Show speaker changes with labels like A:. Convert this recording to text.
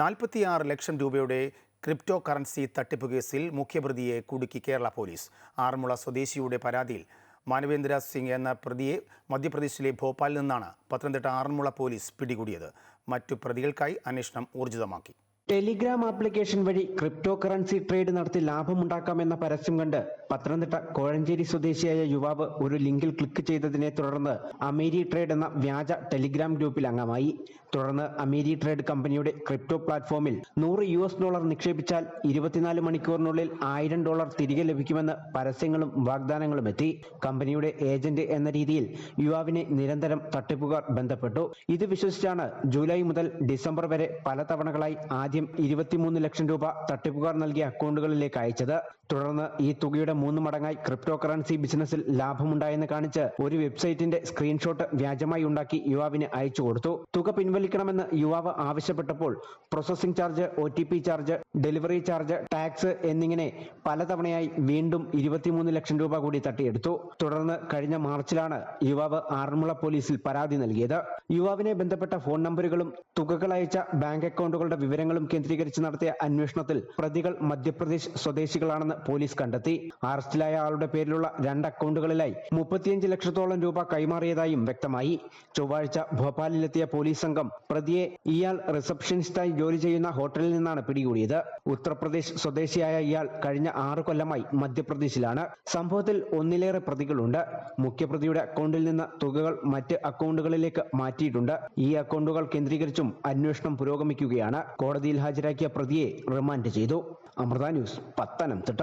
A: നാൽപ്പത്തിയാറ് ലക്ഷം രൂപയുടെ crypto currency തട്ടിപ്പ് കേസിൽ മുഖ്യപ്രതിയെ കുടുക്കി കേരള പോലീസ്. ആറന്മുള സ്വദേശിയുടെ പരാതിയിൽ മാനവേന്ദ്ര സിംഗ് എന്ന പ്രതിയെ മധ്യപ്രദേശിലെ ഭോപ്പാലിൽ നിന്നാണ് പത്തനംതിട്ട ആറന്മുള പോലീസ് പിടികൂടിയത്. മറ്റു പ്രതികൾക്കായി അന്വേഷണം ഊർജിതമാക്കി.
B: ടെലിഗ്രാം ആപ്ലിക്കേഷൻ വഴി ക്രിപ്റ്റോ കറൻസി ട്രേഡ് നടത്തി ലാഭമുണ്ടാക്കാമെന്ന പരസ്യം കണ്ട് പത്തനംതിട്ട കോഴഞ്ചേരി സ്വദേശിയായ യുവാവ് ഒരു ലിങ്കിൽ ക്ലിക്ക് ചെയ്തതിനെ തുടർന്ന് അമേരി ട്രേഡ് എന്ന വ്യാജ ടെലിഗ്രാം ഗ്രൂപ്പിൽ അംഗമായി. തുടർന്ന് അമേരി ട്രേഡ് കമ്പനിയുടെ ക്രിപ്റ്റോ പ്ലാറ്റ്ഫോമിൽ നൂറ് യു എസ് ഡോളർ നിക്ഷേപിച്ചാൽ ഇരുപത്തിനാല് മണിക്കൂറിനുള്ളിൽ ആയിരം ഡോളർ തിരികെ ലഭിക്കുമെന്ന് പരസ്യങ്ങളും വാഗ്ദാനങ്ങളും എത്തി. കമ്പനിയുടെ ഏജന്റ് എന്ന രീതിയിൽ യുവാവിനെ നിരന്തരം തട്ടിപ്പുകാർ ബന്ധപ്പെട്ടു. ഇത് വിശ്വസിച്ചാണ് ജൂലൈ മുതൽ ഡിസംബർ വരെ പല തവണകളായി ആദ്യം ഇരുപത്തിമൂന്ന് ലക്ഷം രൂപ തട്ടിപ്പുകാർ നൽകിയ അക്കൗണ്ടുകളിലേക്ക് അയച്ചത്. തുടർന്ന് ഈ തുകയുടെ മൂന്ന് മടങ്ങായി ക്രിപ്റ്റോ കറൻസി ബിസിനസ്സിൽ ലാഭമുണ്ടായെന്ന് കാണിച്ച് ഒരു വെബ്സൈറ്റിന്റെ സ്ക്രീൻഷോട്ട് വ്യാജമായി ഉണ്ടാക്കി യുവാവിന് അയച്ചു കൊടുത്തു. തുക പിൻവലിക്കണമെന്ന് യുവാവ് ആവശ്യപ്പെട്ടപ്പോൾ പ്രോസസിംഗ് ചാർജ് ഒ ചാർജ് ഡെലിവറി ചാർജ് ടാക്സ് എന്നിങ്ങനെ പലതവണയായി വീണ്ടും ഇരുപത്തിമൂന്ന് ലക്ഷം രൂപ കൂടി തട്ടിയെടുത്തു. തുടർന്ന് കഴിഞ്ഞ മാർച്ചിലാണ് യുവാവ് ആറന്മുള പോലീസിൽ പരാതി നൽകിയത്. യുവാവിനെ ബന്ധപ്പെട്ട ഫോൺ നമ്പറുകളും തുകകൾ അയച്ച ബാങ്ക് അക്കൗണ്ടുകളുടെ വിവരങ്ങളും കേന്ദ്രീകരിച്ച് നടത്തിയ അന്വേഷണത്തിൽ പ്രതികൾ മധ്യപ്രദേശ് സ്വദേശികളാണെന്ന് പോലീസ് കണ്ടെത്തി. അറസ്റ്റിലായ ആളുടെ പേരിലുള്ള രണ്ട് അക്കൗണ്ടുകളിലായി മുപ്പത്തിയഞ്ച് ലക്ഷത്തോളം രൂപ കൈമാറിയതായും വ്യക്തമായി. ചൊവ്വാഴ്ച ഭോപ്പാലിലെത്തിയ പോലീസ് സംഘം പ്രതിയെ ഇയാൾ റിസപ്ഷനിസ്റ്റായി ജോലി ചെയ്യുന്ന ഹോട്ടലിൽ നിന്നാണ് പിടികൂടിയത്. ഉത്തർപ്രദേശ് സ്വദേശിയായ ഇയാൾ കഴിഞ്ഞ ആറു കൊല്ലമായി മധ്യപ്രദേശിലാണ്. സംഭവത്തിൽ ഒന്നിലേറെ പ്രതികളുണ്ട്. മുഖ്യപ്രതിയുടെ അക്കൗണ്ടിൽ നിന്ന് തുകകൾ മറ്റ് അക്കൗണ്ടുകളിലേക്ക് മാറ്റിയിട്ടുണ്ട്. ഈ അക്കൗണ്ടുകൾ കേന്ദ്രീകരിച്ചും അന്വേഷണം പുരോഗമിക്കുകയാണ്. ഹാജരാക്കിയ പ്രതിയെ റിമാൻഡ് ചെയ്തു. അമൃത ന്യൂസ് പത്തനംതിട്ട.